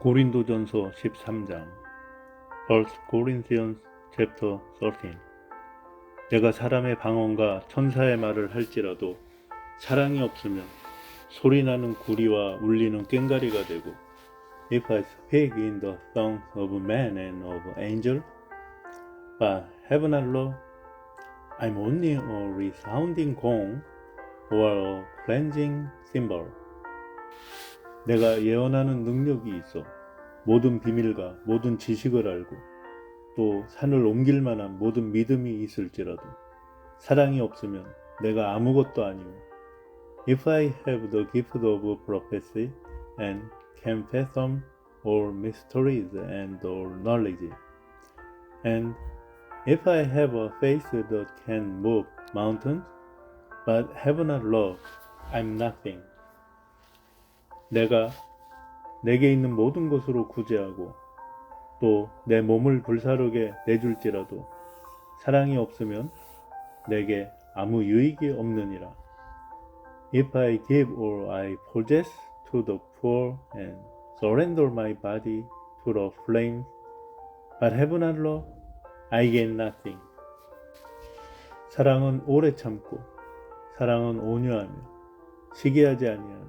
고린도전서 13장 1 Corinthians chapter 13 내가 사람의 방언과 천사의 말을 할지라도 사랑이 없으면 소리나는 구리와 울리는 꽹가리가 되고 If I speak in the tongues of man and of angel but have not love I'm only a resounding gong or a cleansing cymbal 내가 예언하는 능력이 있어 모든 비밀과 모든 지식을 알고 또 산을 옮길 만한 모든 믿음이 있을지라도 사랑이 없으면 내가 아무것도 아니오. If I have the gift of prophecy and can fathom all mysteries and all knowledge, and if I have a faith that can move mountains, but have not love, I'm nothing. 내가 내게 있는 모든 것으로 구제하고 또 내 몸을 불사르게 내줄지라도 사랑이 없으면 내게 아무 유익이 없느니라. If I give all I possess to the poor and surrender my body to the flames, but have not love, I gain nothing. 사랑은 오래 참고, 사랑은 온유하며, 시기하지 아니하며,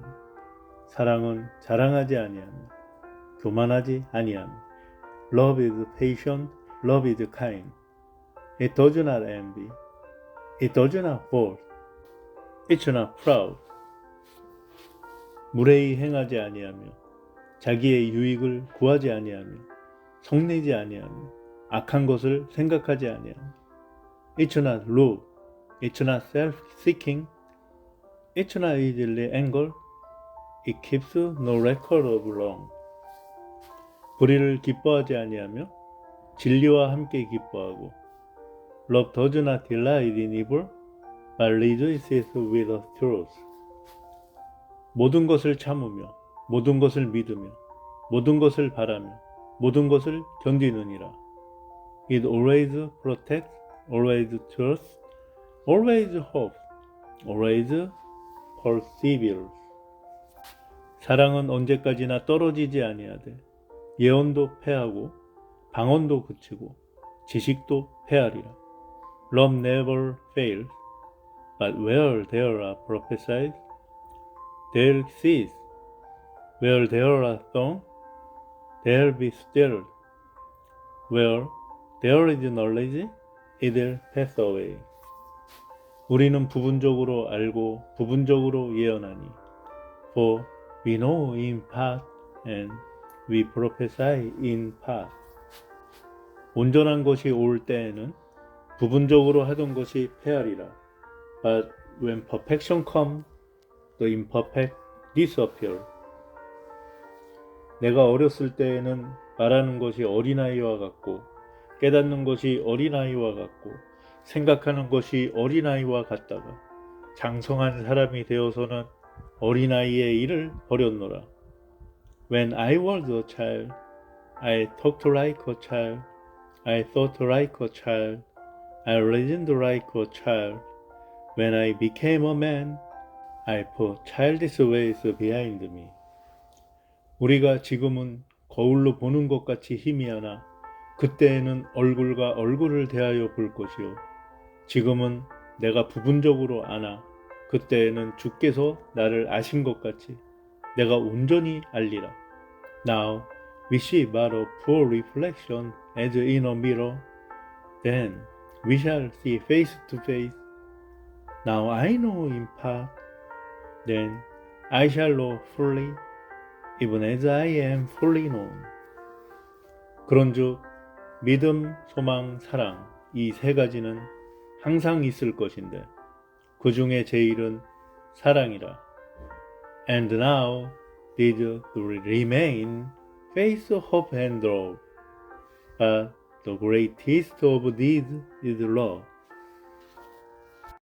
사랑은 자랑하지 아니하며 교만하지 아니하며 Love is patient, love is kind. It does not envy. It does not boast. It's not proud. 무례히 행하지 아니하며 자기의 유익을 구하지 아니하며 성내지 아니하며 악한 것을 생각하지 아니하며 It's not rude. It's not self-seeking. It's not easily angered. It keeps no record of wrong. 불의를 기뻐하지 아니하며 진리와 함께 기뻐하고 Love does not delight in evil, but rejoices with the truth. 모든 것을 참으며 모든 것을 믿으며 모든 것을 바라며 모든 것을 견디느니라. It always protects, always trusts, always hopes, always perseveres. 사랑은 언제까지나 떨어지지 아니하되 예언도 패하고 방언도 그치고 지식도 패하리라. Love never fails, but where there are prophesied, there cease. Where there are thorns, there be stilled. Where there is knowledge, it will pass away. 우리는 부분적으로 알고 부분적으로 예언하니. For we know in part and we prophesy in part. 온전한 것이 올 때에는 부분적으로 하던 것이 패하리라. But when perfection comes, the imperfect disappear. 내가 어렸을 때에는 말하는 것이 어린아이와 같고 깨닫는 것이 어린아이와 같고 생각하는 것이 어린아이와 같다가 장성한 사람이 되어서는 어린아이의 일을 버렸노라. When I was a child, I talked like a child, I thought like a child, I reasoned like a child. When I became a man, I put childish ways behind me. 우리가 지금은 거울로 보는 것 같이 희미하나 그때에는 얼굴과 얼굴을 대하여 볼 것이요. 지금은 내가 부분적으로 아나 그때에는 주께서 나를 아신 것 같이 내가 온전히 알리라. Now we see but a poor reflection as in a mirror. Then we shall see face to face. Now I know in part. Then I shall know fully, even as I am fully known. 그런즉 믿음, 소망, 사랑 이 세 가지는 항상 있을 것인데 그 중에 제일은 사랑이라. And now three remain faith, hope, and love. But the greatest of these is love.